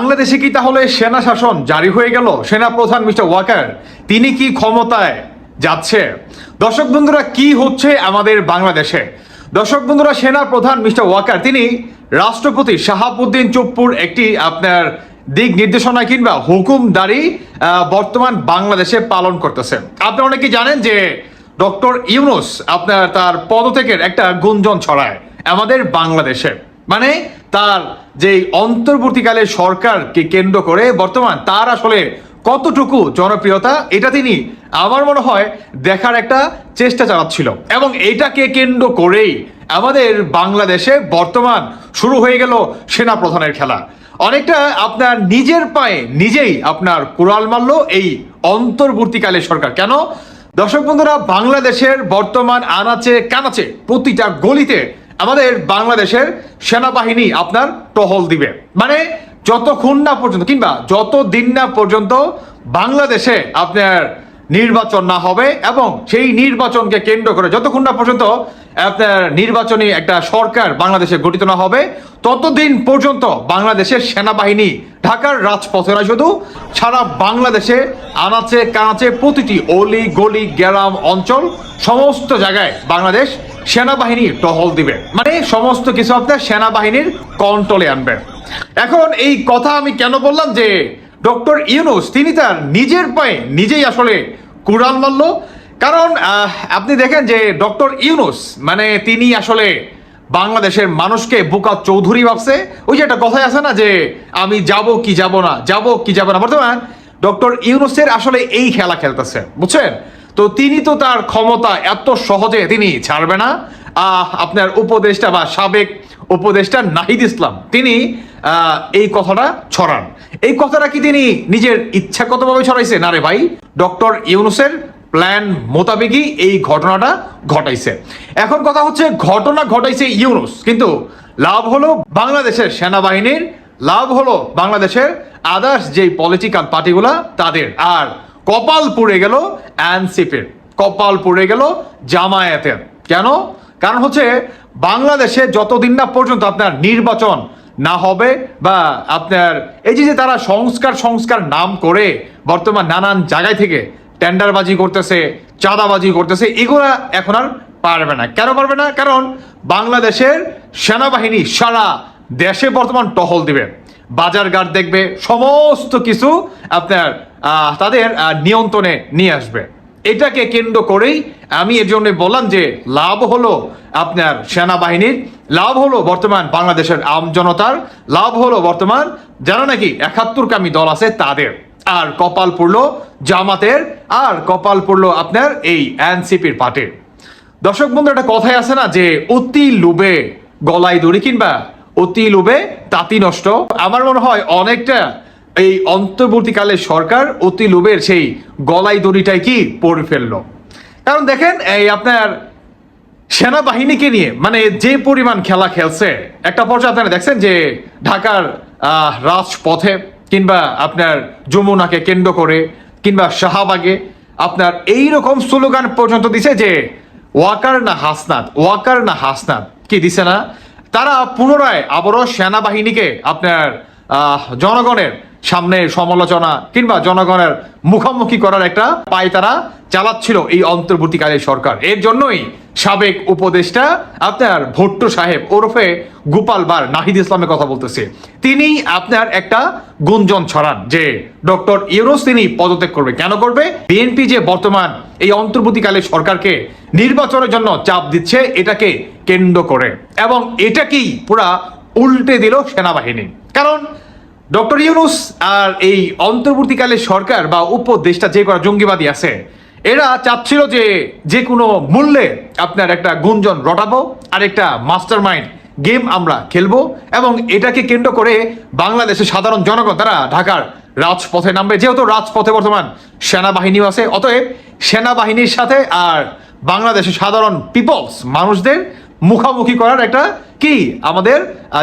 বাংলাদেশে কি তাহলে সেনা শাসন জারি হয়ে গেল? সেনা প্রধান মিস্টার ওয়াকার, তিনি কি ক্ষমতায় যাচ্ছে? দর্শক বন্ধুরা, কি হচ্ছে আমাদের বাংলাদেশে? দর্শক বন্ধুরা সেনা প্রধান মিস্টার ওয়াকার, তিনি রাষ্ট্রপতি শাহাবুদ্দিন চুপ্পুর একটি আপনার দিক নির্দেশনা কিংবা হুকুমদারি বর্তমান বাংলাদেশে পালন করতেছে। আপনি অনেকে জানেন যে ডক্টর ইউনুস আপনার তার পদত্যাগের একটা গুঞ্জন ছড়ায় আমাদের বাংলাদেশে। মানে তার যে অন্তর্বর্তীকালে সরকারকে কেন্দ্র করে বর্তমান তার আসলে কতটুকু জনপ্রিয়তা, এটা তিনি আমার মনে হয় দেখার একটা চেষ্টা চালাচ্ছিল। এবং এটাকে কেন্দ্র করেই আমাদের বাংলাদেশে বর্তমান শুরু হয়ে গেল সেনা প্রধানের খেলা। অনেকটা আপনার নিজের পায়ে নিজেই আপনার কুড়াল মারল এই অন্তর্বর্তীকালে সরকার। কেন? দর্শক বন্ধুরা, বাংলাদেশের বর্তমান আনাচে কানাচে প্রতিটা গলিতে আমাদের বাংলাদেশের সেনাবাহিনী আপনার টহল দিবে। মানে যতক্ষণ না পর্যন্ত, কিংবা যত দিন না পর্যন্ত বাংলাদেশে আপনার নির্বাচন না হবে এবং সেই নির্বাচনকে কেন্দ্র করে যতক্ষণ না পর্যন্ত আপনার নির্বাচনী একটা সরকার বাংলাদেশে গঠিত না হবে, ততদিন পর্যন্ত বাংলাদেশের সেনাবাহিনী ঢাকার রাজপথে নয়, শুধু সারা বাংলাদেশে আনাচে কানাচে প্রতিটি অলি, গলি, গ্রাম, অঞ্চল, সমস্ত জায়গায় বাংলাদেশ সেনাবাহিনী টহল দিবে। মানে সমস্ত কিছু আপনার সেনাবাহিনীর কন্ট্রোলে আনবে। এখন এই কথা আমি কেন বললাম যে, ডক্টর ইউনুস, তিনি তার নিজের পায়ে নিজেই আসলে কুড়াল মারল কারণ আপনি দেখেন যে ডক্টর ইউনুস মানে তিনি আসলে বাংলাদেশের মানুষকে বোকা চৌধুরী ভাবছে। ওই যে একটা কথাই আছে না যে, আমি যাব কি যাব না, যাব কি যাব না। বর্তমান ডক্টর ইউনুসের আসলে এই খেলা খেলতেছে, বুঝছেন? তো তিনি তো তার ক্ষমতা এত সহজে তিনি ছাড়বে না। আপনার উপদেষ্টা বা সাবেক উপদেষ্টা নাহিদ ইসলাম, তিনি এই কথাটা ছড়ান। এই কথাটা কি তিনি নিজের ইচ্ছাগতভাবে ছড়াইছে? না রে ভাই, ডক্টর ইউনুসের প্ল্যান মোতাবেকই এই ঘটনাটা ঘটাইছে। এখন কথা হচ্ছে, ঘটনা ঘটাইছে ইউনুস, কিন্তু লাভ হলো বাংলাদেশের সেনাবাহিনীর, লাভ হলো বাংলাদেশের আদার্স যেই পলিটিক্যাল পার্টিগুলা তাদের। আর কপাল পুড়ে গেল এনসিপির, কপাল পুড়ে গেল জামায়াতের। কেন? কারণ হচ্ছে বাংলাদেশে যতদিন না পর্যন্ত আপনার নির্বাচন না হবে বা আপনার এই যে যে তারা সংস্কার সংস্কার নাম করে বর্তমান নানান জায়গায় থেকে টেন্ডারবাজি করতেছে, চাঁদাবাজি করতেছে, এগুলা এখন আর পারবে না। কেন পারবে না? কারণ বাংলাদেশের সেনাবাহিনী সারা দেশে বর্তমান টহল দিবে। বাজার ঘাট দেখবে, সমস্ত কিছু আপনার তাদের নিয়ন্ত্রণে নিয়ে আসবে। এটাকে কেন্দ্র করেই আমি এর জন্য বললাম যে, লাভ হলো আপনার সেনাবাহিনীর, লাভ হলো বর্তমান বাংলাদেশের আম জনতার, লাভ হলো বর্তমান যারা নাকি একাত্তরকামী দল আছে তাদের। আর কপাল পড়ল জামাতের, আর কপাল পড়ল আপনার এই এনসিপির পার্টির। দর্শক বন্ধু, একটা কথাই আছে না যে অতি লোভে গলায় দড়ি কিংবা অতি লোভে তাঁতি নষ্ট। আমার মনে হয় অনেকটা এই অন্তর্বর্তীকালে সরকার অতি লোভের সেই গলায় দড়িটাই কি পড়ে ফেলল। কারণ দেখেন, এই আপনার সেনাবাহিনীকে নিয়ে মানে যে পরিমাণ খেলা খেলছে, একটা পর্যায়ে আপনারা দেখছেন যে ঢাকার রাজপথে কিংবা আপনার যমুনাকে কেন্দ্র করে, কিংবা শাহবাগে, আপনার এই রকম স্লোগান পর্যন্ত দিছে যে, ওয়াকার না হাসনাত, ওয়াকার না হাসনাত। কি দিছে না? তারা পুনরায় আবারও সেনাবাহিনীকে আপনার জনগণের সামনে সমালোচনা কিংবা জনগণের মুখোমুখি করার একটা পায় তারা চালাচ্ছিল এই অন্তর্বর্তীকালীন সরকার। এর জন্যই সাবেক উপদেষ্টা আপনার ভট্ট সাহেব ওরফে গোপাল বার নাহিদ ইসলামের কথা বলতেছে। তিনি আপনার একটা গুঞ্জন ছড়ান যে, ডক্টর ইউরোস তিনি পদত্যাগ করবে। কেন করবে? বিএনপি যে বর্তমান এই অন্তর্বর্তীকালীন সরকারকে নির্বাচনের জন্য চাপ দিচ্ছে, এটাকে কেন্দ্র করে। এবং এটাকেই পুরা উল্টে দিল সেনাবাহিনী। কারণ ডক্টর ইউনুস আর এই অন্তর্বর্তীকালে সরকার বা উপদেষ্টা যে করা জঙ্গিবাদী আছে, এরা চাচ্ছিল যে যে কোনো মূল্যে আপনার একটা গুঞ্জন রটাবো আর একটা মাস্টার মাইন্ড গেম আমরা খেলব এবং এটাকে কেন্দ্র করে বাংলাদেশের সাধারণ জনগণ, তারা ঢাকার রাজপথে নামবে। যেহেতু রাজপথে বর্তমান সেনাবাহিনীও আছে, অতএব সেনাবাহিনীর সাথে আর বাংলাদেশের সাধারণ পিপলস, মানুষদের মুখামুখি করার একটা কি? আমাদের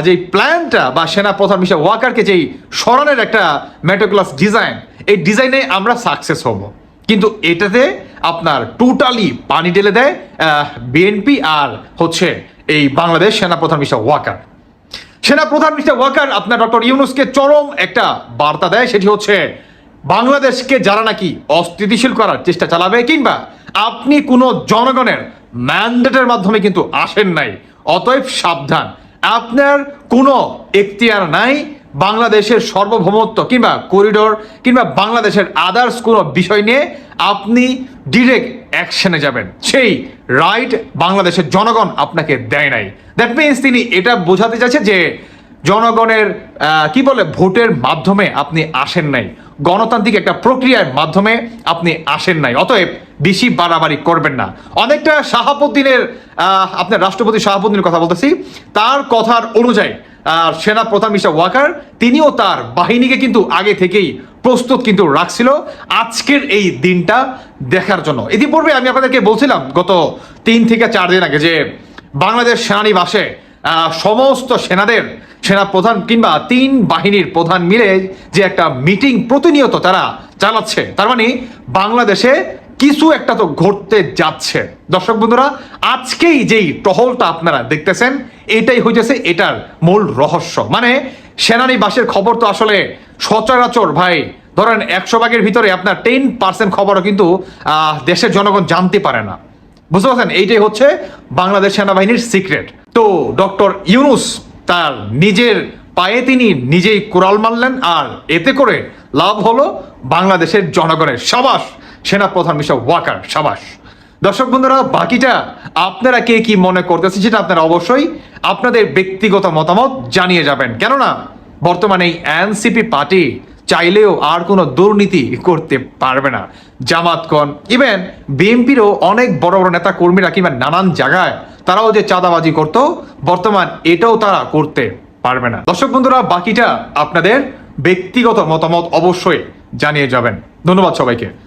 যে প্ল্যানটা বা সেনা প্রধান মিস্টার ওয়াকারকে যেই স্মরণের একটা মেটোক্লাস ডিজাইন এই ডিজাইনে আমরা সাকসেস হব। কিন্তু এটাতে আপনার টোটালি পানি ঢেলে দেয় বিএনপি আর হচ্ছে এই বাংলাদেশ সেনা প্রধান মিস্টার ওয়াকার। সেনা প্রধান মিস্টার ওয়াকার আপনার ডক্টর ইউনুসকে চরম একটা বার্তা দেয়, সেটি হচ্ছে বাংলাদেশকে যারা নাকি অস্থিতিশীল করার চেষ্টা চালাবে কিংবা আপনি কোনো জনগণের ম্যান্ডেটের মাধ্যমে কিন্তু আসেন নাই। অতএব সাবধান। আপনার কোনো এখতিয়ার নাই, বাংলাদেশের সার্বভৌমত্ব কিংবা করিডোর কিংবা বাংলাদেশের আদার্স কোনো বিষয় নিয়ে আপনি ডিরেক্ট অ্যাকশনে যাবেন। সেই রাইট বাংলাদেশের জনগণ আপনাকে দেয় নাই। দ্যাট মিনস তিনি এটা বোঝাতে চাইছে যে জনগণের কি বলে, ভোটের মাধ্যমে আপনি আসেন নাই। গণতান্ত্রিক একটা প্রক্রিয়ার মাধ্যমে আপনি আসেন নাই। অতএব বেশি বাড়াবাড়ি করবেন না। অনেকটা শাহাবুদ্দিনের আপনার রাষ্ট্রপতি শাহাবুদ্দিনের কথা বলতেছি। তার কথার অনুযায়ী আর সেনা প্রধান মিস্টার ওয়াকার, তিনিও তার বাহিনীকে কিন্তু আগে থেকেই প্রস্তুত কিন্তু রাখছিল আজকের এই দিনটা দেখার জন্য। ইতিপূর্বে আমি আপনাদেরকে বলছিলাম, গত তিন থেকে চার দিন আগে যে বাংলাদেশ সেনানিবাসে সমস্ত সেনাদের, সেনা প্রধান কিংবা তিন বাহিনীর প্রধান মিলে যে একটা মিটিং প্রতিনিয়ত তারা চালাচ্ছে, তার মানে বাংলাদেশে কিছু একটা তো ঘটতে যাচ্ছে। দর্শক বন্ধুরা, আজকেই যেই টহলটা আপনারা দেখতেছেন, এটাই হইতেছে এটার মূল রহস্য। মানে সেনানিবাসের খবর তো আসলে সচরাচর, ভাই। ধরেন একশো ভাগের ভিতরে আপনার টেন পার্সেন্ট খবরও কিন্তু দেশের জনগণ জানতে পারে না। বুঝতে পারছেন? এইটাই হচ্ছে বাংলাদেশ সেনাবাহিনীর সিক্রেট। তো ডক্টর ইউনুস তার নিজের পায়ে তিনি নিজেই কোরাল মারলেন, আর এতে করে লাভ হলো বাংলাদেশের জনগণের সাবাস। সেনা প্রধান মিস্টার ওয়াকার সাবাস। দর্শক বন্ধুরা, বাকিটা আপনারা কে কি মনে করতেছেন সেটা আপনারা অবশ্যই আপনাদের ব্যক্তিগত মতামত জানিয়ে যাবেন। কেননা, বর্তমানে এই এনসিপি পার্টি চাইলেও আর কোনো দুর্নীতি করতে পারবে না। জামাতগণ, ইভেন বিএনপিরও অনেক বড় বড় নেতা কর্মীরা কিংবা নানান জায়গায় তারাও যে চাঁদাবাজি করতো, বর্তমান এটাও তারা করতে পারবে না। দর্শক বন্ধুরা, বাকিটা আপনাদের ব্যক্তিগত মতামত অবশ্যই জানিয়ে যাবেন। ধন্যবাদ সবাইকে।